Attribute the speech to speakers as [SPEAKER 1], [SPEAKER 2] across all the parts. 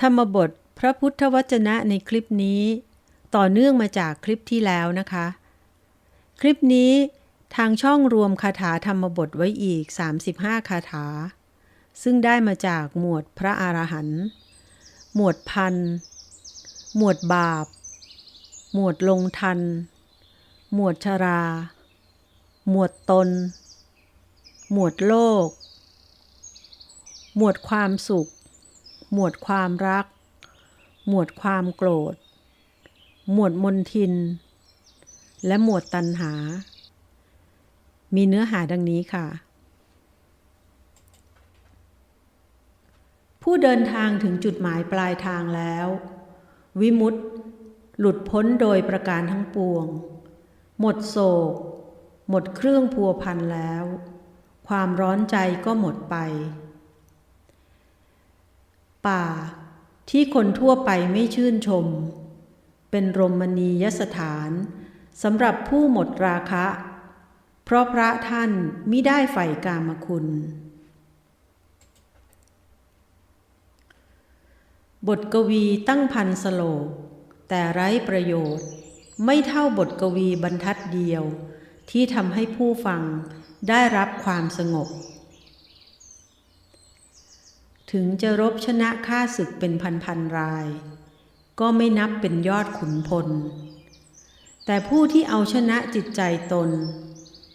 [SPEAKER 1] ธรรมบทพระพุทธวจนะในคลิปนี้ ต่อเนื่องมาจากคลิปที่แล้วนะคะ คลิปนี้ทางช่องรวมคาถาธรรมบทไว้อีก 35 คาถา ซึ่งได้มาจากหมวดพระอรหันต์หมวดพัน หมวดบาป หมวดลงทัน หมวดชรา หมวดตน หมวดโลก หมวดความสุข หมวดความรัก หมวดความโกรธ หมวดมนทิน และหมวดตัณหา มีเนื้อหาดังนี้ค่ะ ผู้เดินทางถึงจุดหมายปลายทางแล้ว วิมุตติหลุดพ้นโดยประการทั้งปวง หมดโศก หมดเครื่องพัวพันแล้ว ความร้อนใจก็หมดไป ป่า ที่คนทั่วไปไม่ชื่นชม เป็นรมณียสถานสำหรับผู้หมดราคะ เพราะพระท่านมิได้ใฝ่กามคุณ บทกวีตั้งพันสโลก แต่ไร้ประโยชน์ ไม่เท่าบทกวีบรรทัดเดียว ที่ทำให้ผู้ฟังได้รับความสงบ ถึงจะรบชนะข้าศึกเป็นพันๆราย ก็ไม่นับเป็นยอดขุนพล แต่ผู้ที่เอาชนะจิตใจตน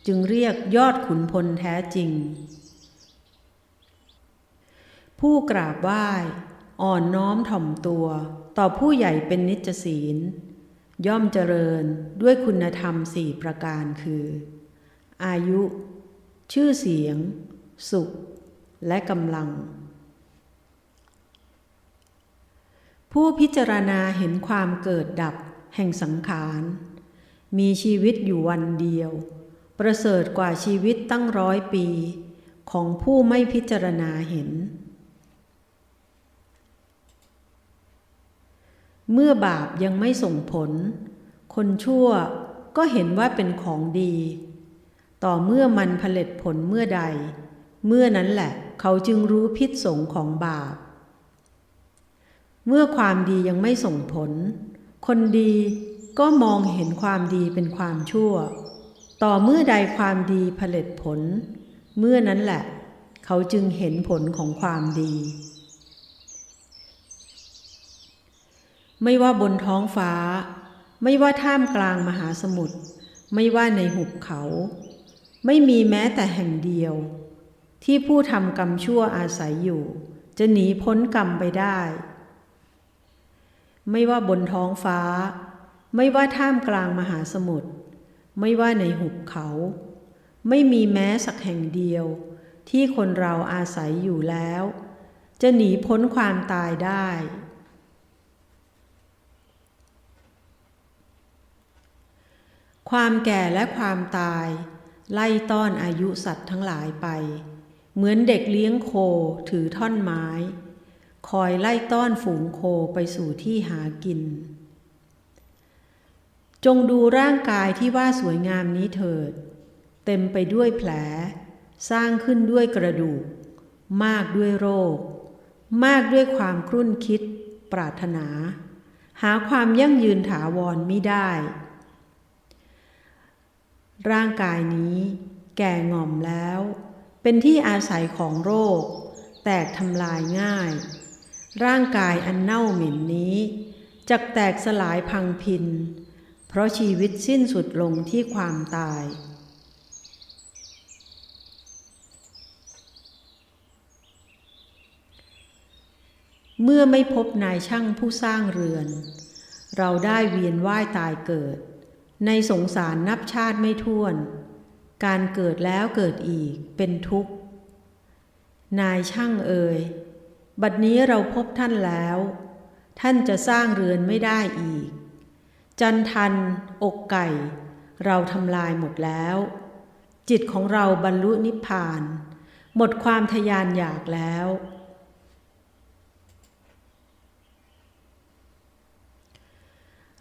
[SPEAKER 1] จึงเรียกยอดขุนพลแท้จริง ผู้กราบไหว้อ่อนน้อมถ่อมตัวต่อผู้ใหญ่เป็นนิจศีล ย่อมเจริญด้วยคุณธรรมสี่ประการคือ อายุ ชื่อเสียง สุข และกำลัง ผู้พิจารณาเห็นความเกิดดับแห่งสังขาร มีชีวิตอยู่วันเดียว ประเสริฐกว่าชีวิตตั้งร้อยปี ของผู้ไม่พิจารณาเห็น เมื่อบาปยังไม่ส่งผล คนชั่วก็เห็นว่าเป็นของดี ต่อเมื่อมันผลิตผลเมื่อใด เมื่อนั้นแหละเขาจึงรู้พิษสงของบาป เมื่อความดียังไม่ส่งผล คนดีก็มองเห็นความดีเป็นความชั่ว ต่อเมื่อใดความดีผลิตผล เมื่อนั้นแหละ เขาจึงเห็นผลของความดี ไม่ว่าบนท้องฟ้า ไม่ว่าท่ามกลางมหาสมุทรไม่ว่าในหุบเขา ไม่มีแม้แต่แห่งเดียว ที่ผู้ทำกรรมชั่วอาศัยอยู่ จะหนีพ้นกรรมไปได้ ไม่ว่าบนท้องฟ้า ไม่ว่าท่ามกลางมหาสมุทรไม่ว่าในหุบเขา ไม่มีแม้สักแห่งเดียว ที่คนเราอาศัยอยู่แล้ว จะหนีพ้นความตายได้ ความแก่และความตาย ไล่ต้อนอายุสัตว์ทั้งหลายไป เหมือนเด็กเลี้ยงโคถือท่อนไม้ คอยไล่ต้อนฝูงโคไปสู่ที่หากิน จงดูร่างกายที่ว่าสวยงามนี้เถิด เต็มไปด้วยแผล สร้างขึ้นด้วยกระดูก มากด้วยโรค มากด้วยความครุ่นคิด ปรารถนา หาความยั่งยืนถาวรไม่ได้ ร่างกายนี้แก่ง่อมแล้ว เป็นที่อาศัยของโรค แตกทำลายง่าย ร่างกายอันเน่าเหม็นนี้จักแตกสลายพังพิน เพราะชีวิตสิ้นสุดลงที่ความตาย เมื่อไม่พบนายช่างผู้สร้างเรือน เราได้เวียนว่ายตายเกิด ในสงสารนับชาติไม่ท้วน การเกิดแล้วเกิดอีกเป็นทุกข์ นายช่างเอ่ย บัดนี้เราพบท่านแล้ว ท่านจะสร้างเรือนไม่ได้อีก จันทัน อกไก่ เราทำลายหมดแล้ว จิตของเราบรรลุนิพพาน หมดความทยานอยากแล้ว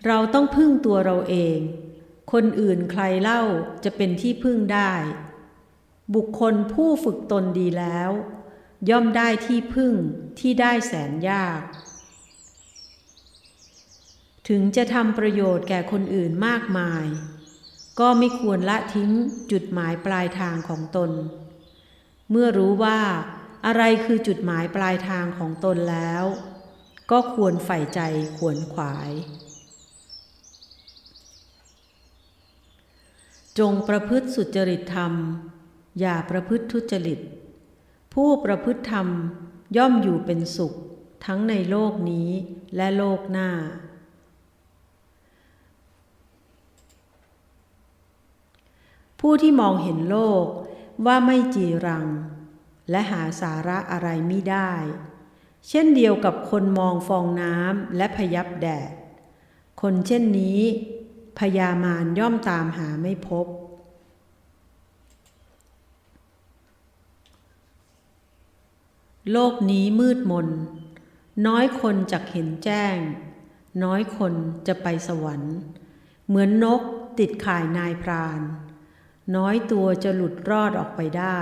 [SPEAKER 1] เราต้องพึ่งตัวเราเอง คนอื่นใครเล่าจะเป็นที่พึ่งได้ บุคคลผู้ฝึกตนดีแล้ว ย่อมได้ที่พึ่งที่ได้แสนยาก ถึงจะทำประโยชน์แก่คนอื่นมากมาย ก็ไม่ควรละทิ้งจุดหมายปลายทางของตน เมื่อรู้ว่าอะไรคือจุดหมายปลายทางของตนแล้ว ก็ควรใฝ่ใจขวนขวาย จงประพฤติสุจริตธรรม อย่าประพฤติทุจริต ผู้ประพฤติธรรมย่อมอยู่เป็นสุข ทั้งในโลกนี้และโลกหน้า ผู้ที่มองเห็นโลกว่าไม่จีรัง และหาสาระอะไรไม่ได้ เช่นเดียวกับคนมองฟองน้ำและพยับแดด คนเช่นนี้พยามารย่อมตามหาไม่พบ โลกนี้มืดมน น้อยคนจะเห็นแจ้ง น้อยคนจะไปสวรรค์ เหมือนนกติดข่ายนายพราน น้อยตัวจะหลุดรอดออกไปได้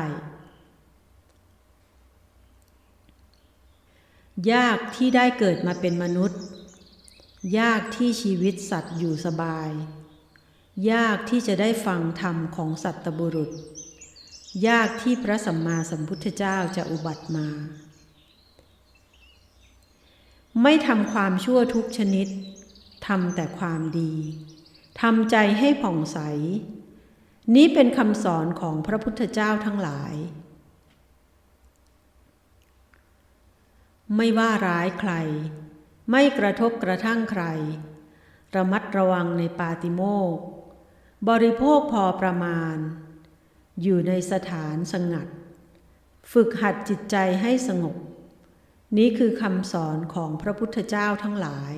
[SPEAKER 1] ยากที่ได้เกิดมาเป็นมนุษย์ ยากที่ชีวิตสัตว์อยู่สบาย ยากที่จะได้ฟังธรรมของสัตบุรุษ ยากที่พระสัมมาสัมพุทธเจ้าจะอุบัติมา ไม่ทำความชั่วทุกชนิดทำแต่ความดีทำใจให้ผ่องใส นี้เป็นคำสอนของพระพุทธเจ้าทั้งหลาย ไม่ว่าร้ายใคร ไม่กระทบกระทั่งใคร ระมัดระวังในปาติโมกบริโภคพอประมาณ อยู่ในสถานสงัด ฝึกหัดจิตใจให้สงบ นี้คือคำสอนของพระพุทธเจ้าทั้งหลาย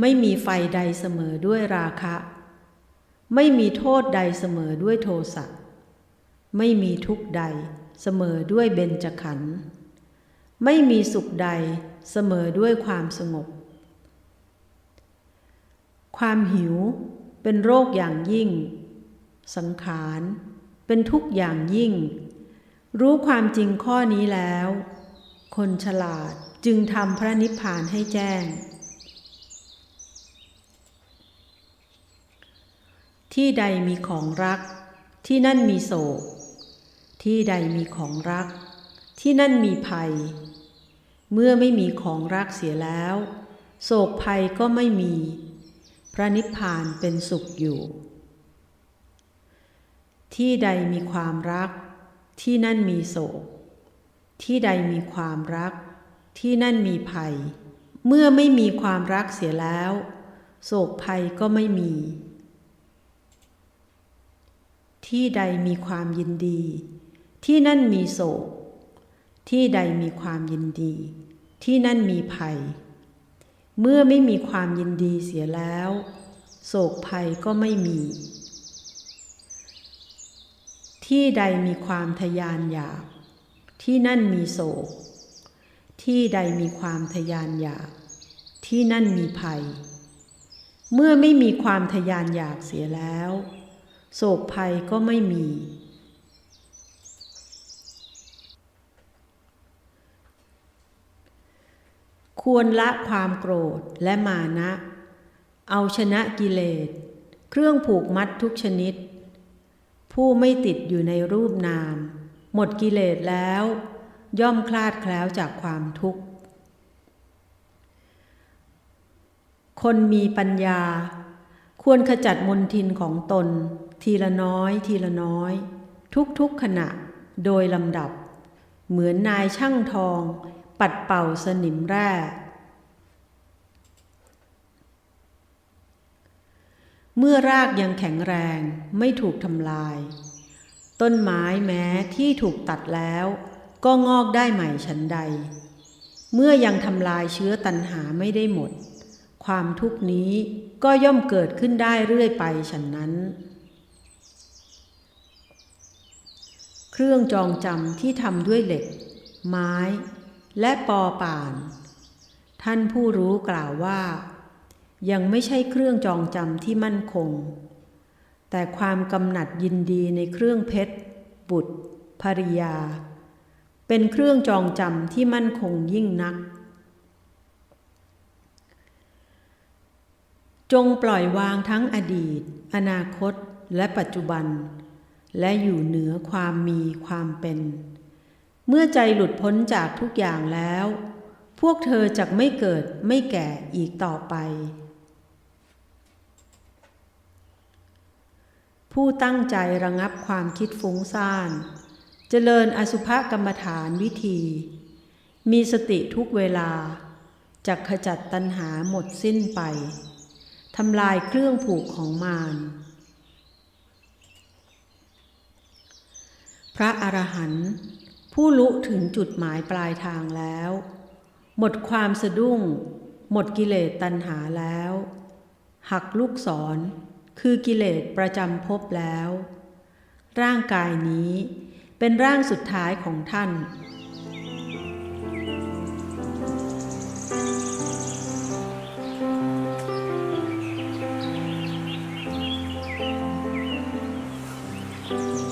[SPEAKER 1] ไม่มีไฟใดเสมอด้วยราคะ ไม่มีโทษใดเสมอด้วยโทสะไม่มีทุกข์ใดเสมอด้วยเบญจขันธ์ไม่มีสุขใดเสมอด้วยความสงบ ความหิวเป็นโรคอย่างยิ่ง สังขารเป็นทุกอย่างยิ่ง รู้ความจริงข้อนี้แล้ว คนฉลาดจึงทำพระนิพพานให้แจ้ง ที่ใดมีของรัก ที่นั่นมีโศก ที่ใดมีของรัก ที่นั่นมีภัย เมื่อไม่มีของรักเสียแล้ว โศกภัยก็ไม่มี พระนิพพานเป็นสุขอยู่ ที่ใดมีความรัก ที่นั่นมีโศก ที่ใดมีความรัก ที่นั่นมีภัย เมื่อไม่มีความรักเสียแล้ว โศกภัยก็ไม่มี ที่ใดมีความยินดี ที่นั่นมีโศก ที่ใดมีความยินดี ที่นั่นมีภัย เมื่อไม่มีความยินดีเสียแล้ว โศกภัยก็ไม่มี ที่ใดมีความทยานอยาก ที่นั่นมีโศก ที่ใดมีความทยานอยาก ที่นั่นมีภัย เมื่อไม่มีความทยานอยากเสียแล้ว โศกภัยก็ไม่มี ควรละความโกรธและมานะ เอาชนะกิเลส เครื่องผูกมัดทุกชนิด ผู้ไม่ติดอยู่ในรูปนาม หมดกิเลสแล้ว ย่อมคลาดแคล้วจากความทุกข์ คนมีปัญญา ควรขจัดมนทินของตน ทีละน้อยทีละน้อย ทุกๆขณะโดยลำดับ เหมือนนายช่างทอง ปัดเป่าสนิมแร่เมื่อรากยังแข็งแรงไม่ถูกทำลาย ต้นไม้แม้ที่ถูกตัดแล้ว ก็งอกได้ใหม่ฉันใด เมื่อยังทำลายเชื้อตันหาไม่ได้หมด ความทุกนี้ก็ย่อมเกิดขึ้นได้เรื่อยไปฉันนั้น เครื่องจองจำที่ทำด้วยเหล็ก ไม้ และปอป่าน ท่านผู้รู้กล่าวว่า ยังไม่ใช่เครื่องจองจำที่มั่นคง แต่ความกำหนัดยินดีในเครื่องเพชร บุตร ภริยา เป็นเครื่องจองจำที่มั่นคงยิ่งนัก จงปล่อยวางทั้งอดีต อนาคตและปัจจุบัน และอยู่เหนือความมีความเป็น เมื่อใจหลุดพ้นจากทุกอย่างแล้ว พวกเธอจะไม่เกิดไม่แก่อีกต่อไป ผู้ตั้งใจระงับความคิดฟุ้งซ่านเจริญอสุภกรรมฐานวิธี มีสติทุกเวลาจะขจัดตัณหาหมดสิ้นไปทำลายเครื่องผูกของมาร พระอรหันต์ ผู้ลุถึงจุดหมายปลายทางแล้ว หมดความสะดุ้ง หมดกิเลสตัณหาแล้ว หักลูกศร คือกิเลสประจำภพแล้ว ร่างกายนี้เป็นร่างสุดท้ายของท่าน thank you